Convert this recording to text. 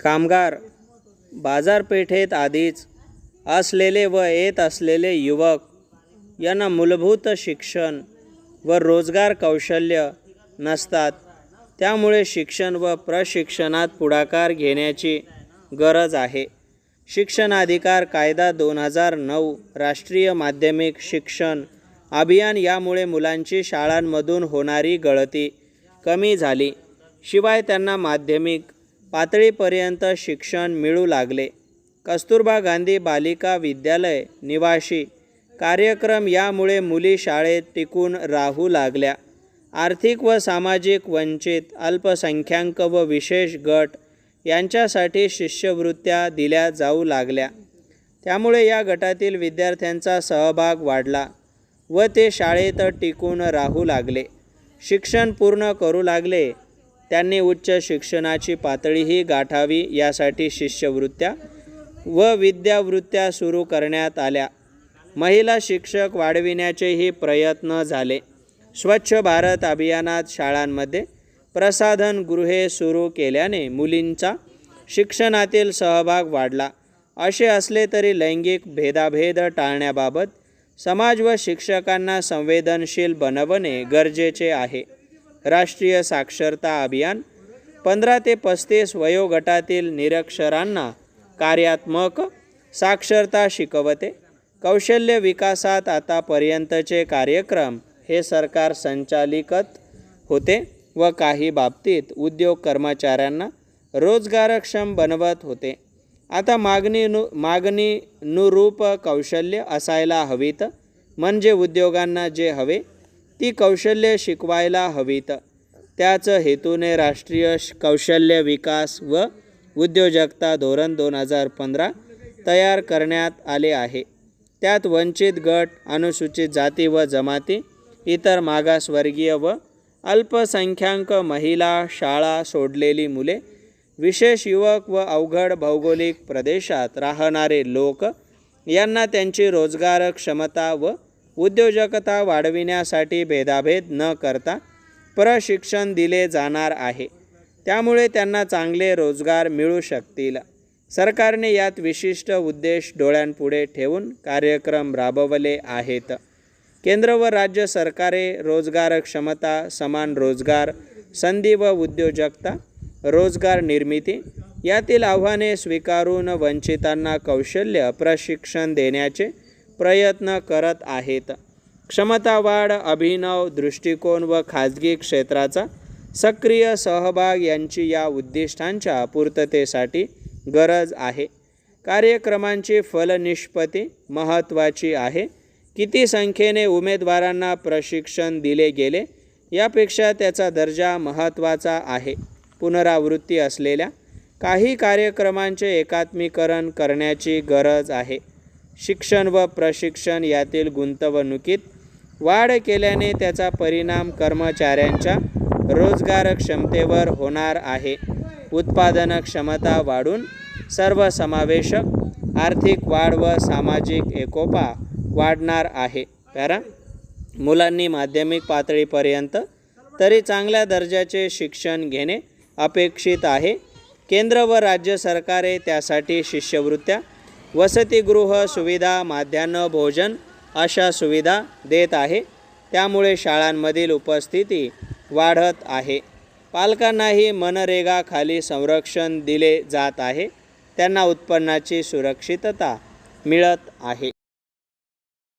कामगार बाजारपेठेत आधीच असलेले व येत असलेले युवक यांना मूलभूत शिक्षण व रोजगार कौशल्य नसतात. त्यामुळे शिक्षण व प्रशिक्षणात पुढाकार घेण्याची गरज आहे. शिक्षणाधिकार कायदा दोन हजार नऊ राष्ट्रीय माध्यमिक शिक्षण अभियान यामुळे मुलांची शाळांमधून होणारी गळती कमी झाली. शिवाय त्यांना माध्यमिक पातळीपर्यंत शिक्षण मिळू लागले. कस्तुरबा गांधी बालिका विद्यालय निवासी. कार्यक्रम यामुळे मुली शाळेत टिकून राहू लागल्या. आर्थिक व सामाजिक वंचित अल्पसंख्याक व विशेष गट यांच्यासाठी शिष्यवृत्त्या दिल्या जाऊ लागल्या. त्यामुळे या गटातील विद्यार्थ्यांचा सहभाग वाढला व ते शाळेत टिकून राहू लागले. शिक्षण पूर्ण करू लागले त्यांनी उच्च शिक्षणाची पातळीही गाठावी यासाठी शिष्यवृत्त्या व विद्यावृत्त्या सुरू करण्यात आल्या. महिला शिक्षक वाढविण्याचेही प्रयत्न झाले. स्वच्छ भारत अभियानात शाळांमध्ये प्रसाधनगृहे सुरू केल्याने मुलींचा शिक्षणातील सहभाग वाढला. असे असले तरी लैंगिक भेदाभेद टाळण्याबाबत समाज व शिक्षकांना संवेदनशील बनवणे गरजेचे आहे. राष्ट्रीय साक्षरता अभियान पंधरा ते पस्तीस वयोगटातील निरक्षरांना कार्यात्मक साक्षरता शिकवते. कौशल्य विकासात आतापर्यंतचे कार्यक्रम हे सरकार संचालिकत होते व काही बाबतीत उद्योग कर्मचाऱ्यांना रोजगारक्षम बनवत होते. आता मागणीनु मागणीनुरूप कौशल्य असायला हवीत. म्हणजे उद्योगांना जे हवे ती कौशल्य शिकवायला हवीत. त्याच हेतूने राष्ट्रीय श- कौशल्य विकास व उद्योजकता धोरण दोन हजार पंधरा तयार करण्यात आले आहे. त्यात वंचित गट अनुसूचित जाती व जमाती इतर मागासवर्गीय व अल्पसंख्याक महिला शाळा सोडलेली मुले विशेष युवक व अवघड भौगोलिक प्रदेशात राहणारे लोक यांना त्यांची रोजगार क्षमता व उद्योजकता वाढविण्यासाठी भेदाभेद न करता प्रशिक्षण दिले जाणार आहे. त्यामुळे त्यांना चांगले रोजगार मिळू शकतील. सरकारने यात विशिष्ट उद्देश डोळ्यांपुढे ठेवून कार्यक्रम राबवले आहेत. केंद्र व राज्य सरकारे रोजगार क्षमता समान रोजगार संधी व उद्योजकता रोजगार निर्मिती यातील आव्हाने स्वीकारून वंचितांना कौशल्य प्रशिक्षण देण्याचे प्रयत्न करत आहेत. क्षमता वाढ अभिनव दृष्टिकोन व खाजगी क्षेत्राचा सक्रिय सहभाग यांची या उद्दिष्टांच्या पूर्ततेसाठी गरज आहे. कार्यक्रमांची फलनिष्पत्ती महत्त्वाची आहे. किती संख्येने उमेदवारांना प्रशिक्षण दिले गेले यापेक्षा त्याचा दर्जा महत्त्वाचा आहे. पुनरावृत्ती असलेल्या काही कार्यक्रमांचे एकात्मीकरण करण्याची गरज आहे. शिक्षण व प्रशिक्षण यातील गुंतवणुकीत वाढ केल्याने त्याचा परिणाम कर्मचाऱ्यांच्या रोजगार क्षमतेवर होणार आहे. उत्पादन क्षमता वाढून सर्वसमावेशक आर्थिक वाढ व सामाजिक एकोपा वाढणार आहे. कारण मुलांनी माध्यमिक पातळीपर्यंत तरी चांगल्या दर्जाचे शिक्षण घेणे अपेक्षित आहे. केंद्र व राज्य सरकारे त्यासाठी शिष्यवृत्त्या वसतिगृह सुविधा माध्यान्ह भोजन अशा सुविधा देत आहे. त्यामुळे शाळांमधील उपस्थिती वाढत आहे. पालकांनाही मनरेगाखाली संरक्षण दिले जात आहे. त्यांना उत्पन्नाची सुरक्षितता मिळत आहे.